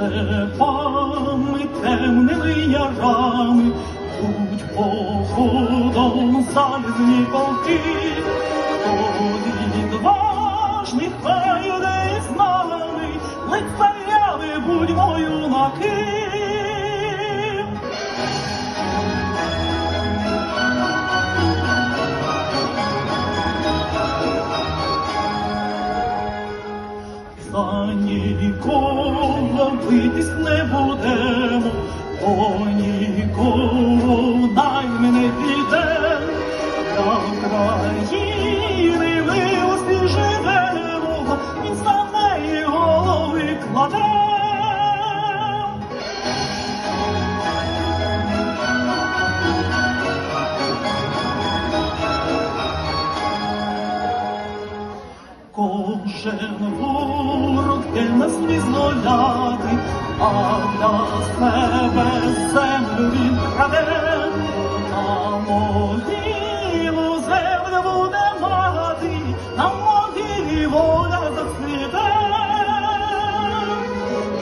степами, темними ярами, будь походом залізні полки, хто відважний, хай не із нами, лицарями будьмо юнаки. За нікого битись не будемо, бо нікого найми не піде. Для країни ми усі живемо, і за неї голови кладемо. Кожен ворог нас визволяти, а для себе землю він краде, на могилу землю буде мати, на могилі воля зацвіте.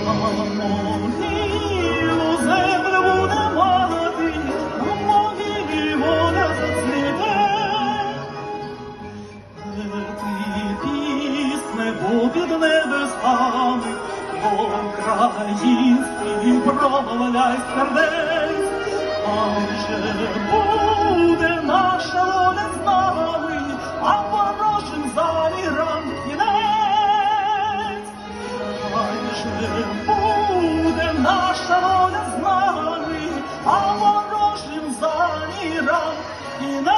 На могилу землю буде мати, воля зацвіте. Ти пісне український промовляй сердець, адже буде наша воля з нами, а ворожим замірам кінець. Адже буде наша воля з нами, а ворожим замірам кінець.